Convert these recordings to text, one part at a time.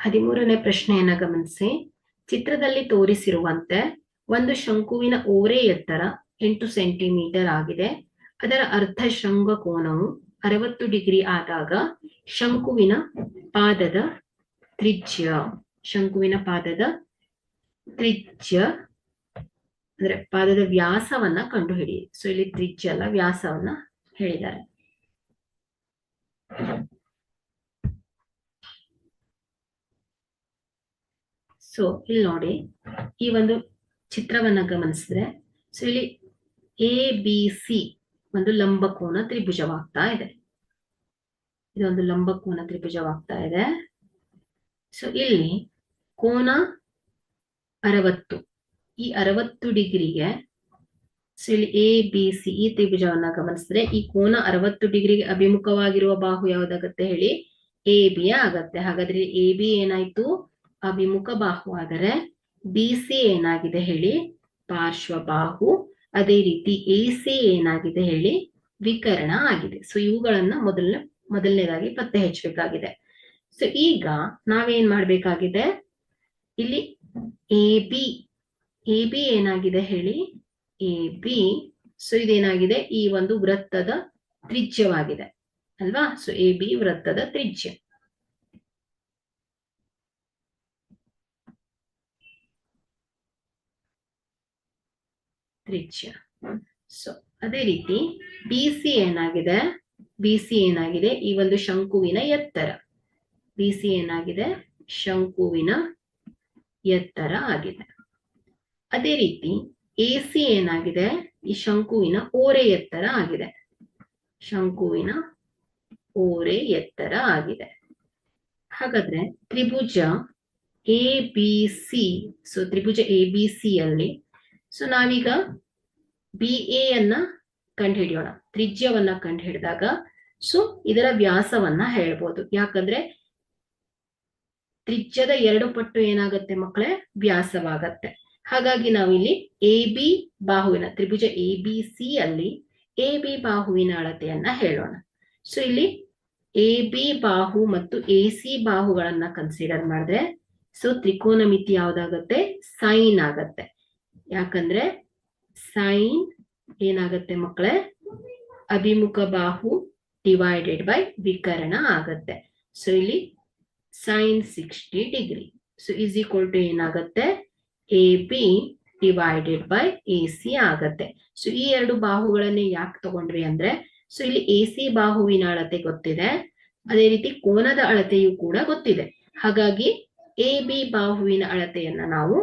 ಹದಿಮೂರನೇ ಪ್ರಶ್ನೆಯನ್ನ ಗಮನಿಸಿ. ಚಿತ್ರದಲ್ಲಿ ತೋರಿಸಿರುವಂತೆ ಒಂದು ಶಂಕುವಿನ ಓರೆ ಎತ್ತರ ಎಂಟು ಸೆಂಟಿಮೀಟರ್ ಆಗಿದೆ. ಅದರ ಅರ್ಧ ಶೃಂಗ ಕೋನವು ಅರವತ್ತು ಡಿಗ್ರಿ ಆದಾಗ ಶಂಕುವಿನ ಪಾದದ ತ್ರಿಜ್ಯ, ಶಂಕುವಿನ ಪಾದದ ತ್ರಿಜ್ಯ, ಅಂದ್ರೆ ಪಾದದ ವ್ಯಾಸವನ್ನ ಕಂಡುಹಿಡಿಯಿರಿ. ಸೊ ಇಲ್ಲಿ ತ್ರಿಜ್ಯ ಅಲ್ಲ, ವ್ಯಾಸವನ್ನ ಹೇಳಿದ್ದಾರೆ. ಸೊ ಇಲ್ಲಿ ನೋಡಿ, ಈ ಒಂದು ಚಿತ್ರವನ್ನ ಗಮನಿಸಿದ್ರೆ ಸೊ ಇಲ್ಲಿ ಎ ಬಿ ಸಿ ಒಂದು ಲಂಬಕೋನ ತ್ರಿಭುಜವಾಗ್ತಾ ಇದೆ. ಇದೊಂದು ಲಂಬಕೋನ ತ್ರಿಭುಜವಾಗ್ತಾ ಇದೆ. ಸೊ ಇಲ್ಲಿ ಕೋನ ಅರವತ್ತು. ಈ ಅರವತ್ತು ಡಿಗ್ರಿಗೆ ಸೊ ಇಲ್ಲಿ ಎ ಬಿ ಸಿ ಈ ತ್ರಿಭುಜವನ್ನ ಗಮನಿಸಿದ್ರೆ, ಈ ಕೋನ ಅರವತ್ತು ಡಿಗ್ರಿಗೆ ಅಭಿಮುಖವಾಗಿರುವ ಬಾಹು ಯಾವ್ದಾಗತ್ತೆ ಹೇಳಿ? ಎ ಬಿ ಆಗತ್ತೆ. ಹಾಗಾದ್ರೆ ಎ ಬಿ ಏನಾಯ್ತು? ಅಭಿಮುಖ ಬಾಹು ಆದರೆ ಬಿ ಸಿ ಏನಾಗಿದೆ ಹೇಳಿ? ಪಾರ್ಶ್ವ ಬಾಹು ಅದೇ ರೀತಿ ಎ ಸಿ ಏನಾಗಿದೆ ಹೇಳಿ? ವಿಕರಣ ಆಗಿದೆ. ಸೊ ಇವುಗಳನ್ನ ಮೊದಲ ಮೊದಲನೇದಾಗಿ ಪತ್ತೆ ಹಚ್ಚಬೇಕಾಗಿದೆ. ಸೊ ಈಗ ನಾವೇನ್ ಮಾಡ್ಬೇಕಾಗಿದೆ? ಇಲ್ಲಿ ಎ ಬಿ ಎ ಬಿ ಏನಾಗಿದೆ ಹೇಳಿ? ಎ ಬಿ ಸೊ ಇದೇನಾಗಿದೆ? ಈ ಒಂದು ವೃತ್ತದ ತ್ರಿಜ್ಯವಾಗಿದೆ. ಅಲ್ವಾ? ಸೊ ಎ ಬಿ ವೃತ್ತದ ತ್ರಿಜ್ಯ. ತ್ರಿಜ್ಯ. ಸೊ ಅದೇ ರೀತಿ ಬಿ ಸಿ ಏನಾಗಿದೆ? ಬಿ ಸಿ ಏನಾಗಿದೆ? ಈ ಒಂದು ಶಂಕುವಿನ ಎತ್ತರ. ಬಿ ಸಿ ಏನಾಗಿದೆ? ಶಂಕುವಿನ ಎತ್ತರ ಆಗಿದೆ. ಅದೇ ರೀತಿ ಎ ಸಿ ಏನಾಗಿದೆ? ಈ ಶಂಕುವಿನ ಓರೆ ಎತ್ತರ ಆಗಿದೆ. ಶಂಕುವಿನ ಓರೆ ಎತ್ತರ ಆಗಿದೆ. ಹಾಗಾದ್ರೆ ತ್ರಿಭುಜ ಎ ಬಿ ಸಿ ಸೊ ತ್ರಿಭುಜ ಎ ಬಿ ಸಿ ಅಲ್ಲಿ ಸೊ ನಾವೀಗ ಬಿ ಎ ಅನ್ನ ಕಂಡುಹಿಡಿಯೋಣ. ತ್ರಿಜ್ಯವನ್ನ ಕಂಡುಹಿಡಿದಾಗ ಸೊ ಇದರ ವ್ಯಾಸವನ್ನ ಹೇಳ್ಬೋದು. ಯಾಕಂದ್ರೆ ತ್ರಿಜ್ಯದ ಎರಡು ಪಟ್ಟು ಏನಾಗತ್ತೆ ಮಕ್ಕಳೇ ವ್ಯಾಸವಾಗತ್ತೆ. ಹಾಗಾಗಿ ನಾವಿಲ್ಲಿ ಎ ಬಿ ಬಾಹುವಿನ, ತ್ರಿಭುಜ ಎ ಬಿ ಸಿ ಅಲ್ಲಿ ಎ ಬಿ ಬಾಹುವಿನ ಅಳತೆಯನ್ನ ಹೇಳೋಣ. ಸೊ ಇಲ್ಲಿ ಎ ಬಿ ಬಾಹು ಮತ್ತು ಎ ಸಿ ಬಾಹುಗಳನ್ನ ಕನ್ಸಿಡರ್ ಮಾಡಿದ್ರೆ ಸೊ ತ್ರಿಕೋನ ಮಿತಿ ಯಾವ್ದಾಗತ್ತೆ? ಸೈನ್ ಆಗತ್ತೆ. ಯಾಕಂದ್ರೆ ಸೈನ್ ಏನಾಗತ್ತೆ ಮಕ್ಕಳೇ? ಅಭಿಮುಖ ಬಾಹು ಡಿವೈಡೆಡ್ ಬೈ ವಿಕರಣ ಆಗತ್ತೆ. ಸೊ ಇಲ್ಲಿ sine sixty degree so is equal to ಏನಾಗತ್ತೆ? A B divided by A C ಆಗತ್ತೆ. ಸೊ ಈ ಎರಡು ಬಾಹುಗಳನ್ನೇ ಯಾಕೆ ತಗೊಂಡ್ವಿ ಅಂದ್ರೆ ಸೊ ಇಲ್ಲಿ ಎ ಸಿ ಬಾಹುವಿನ ಅಳತೆ ಗೊತ್ತಿದೆ. ಅದೇ ರೀತಿ ಕೋನದ ಅಳತೆಯು ಕೂಡ ಗೊತ್ತಿದೆ. ಹಾಗಾಗಿ ಎ ಬಿ ಬಾಹುವಿನ ಅಳತೆಯನ್ನ ನಾವು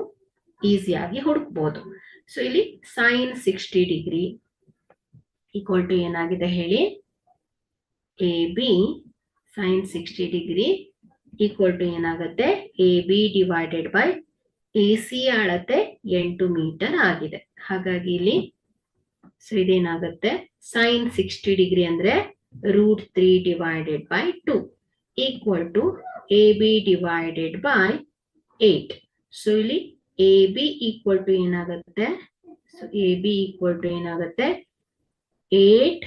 ಈಸಿಯಾಗಿ ಹುಡುಕ್ಬೋದು. ಸೊ ಇಲ್ಲಿ sine sixty degree equal to ಏನಾಗಿದೆ ಹೇಳಿ? A B sine sixty degree equal to ಏನಾಗುತ್ತೆ? A B divided by A C ಅಳತೆ ಎಂಟು ಮೀಟರ್ ಆಗಿದೆ. ಹಾಗಾಗಿ ಇಲ್ಲಿ ಸೊ ಇದೇನಾಗುತ್ತೆ? ಸೈನ್ ಸಿಕ್ಸ್ಟಿ ಡಿಗ್ರಿ ಅಂದ್ರೆ root three divided by two equal to A B divided by eight so ಇಲ್ಲಿ A B equal to ಏನಾಗುತ್ತೆ? So A B equal to ಏನಾಗುತ್ತೆ? Eight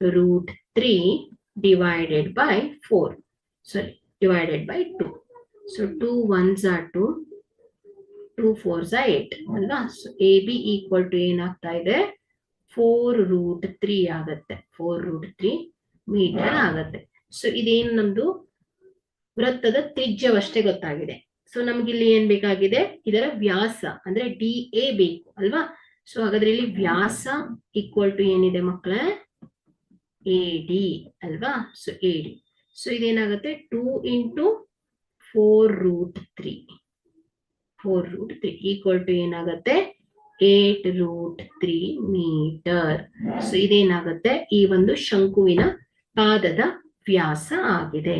root three divided by four sorry divided by two so two ones are two two four ah eight ಅಲ್ವಾ? So A B equal to ಏನಾಗ್ತಾ ಇದೆ? Four root three ಆಗತ್ತೆ. Four root three metre ಆಗತ್ತೆ. So ಇದೇನು ನಮ್ದು ವೃತ್ತದ ತ್ರಿಜ್ಯವಷ್ಟೇ ಗೊತ್ತಾಗಿದೆ. So ನಮ್ಗೆ ಇಲ್ಲಿ ಏನ್ ಬೇಕಾಗಿದೆ? ಇದರ ವ್ಯಾಸ, ಅಂದ್ರೆ ಡಿ ಎ ಬೇಕು, ಅಲ್ವಾ? ಸೊ ಹಾಗಾದ್ರೆ ಇಲ್ಲಿ ವ್ಯಾಸ ಈಕ್ವಲ್ ಟು ಏನಿದೆ ಮಕ್ಕಳೇ ಎ ಡಿ ಅಲ್ವಾ? So A D so ಇದೇನಾಗುತ್ತೆ? Two into four root three four root three equal to ಏನಾಗುತ್ತೆ? Eight root three metre so ಇದೇನಾಗುತ್ತೆ? ಈ ಒಂದು ಶಂಕುವಿನ ಪಾದದ ವ್ಯಾಸ ಆಗಿದೆ.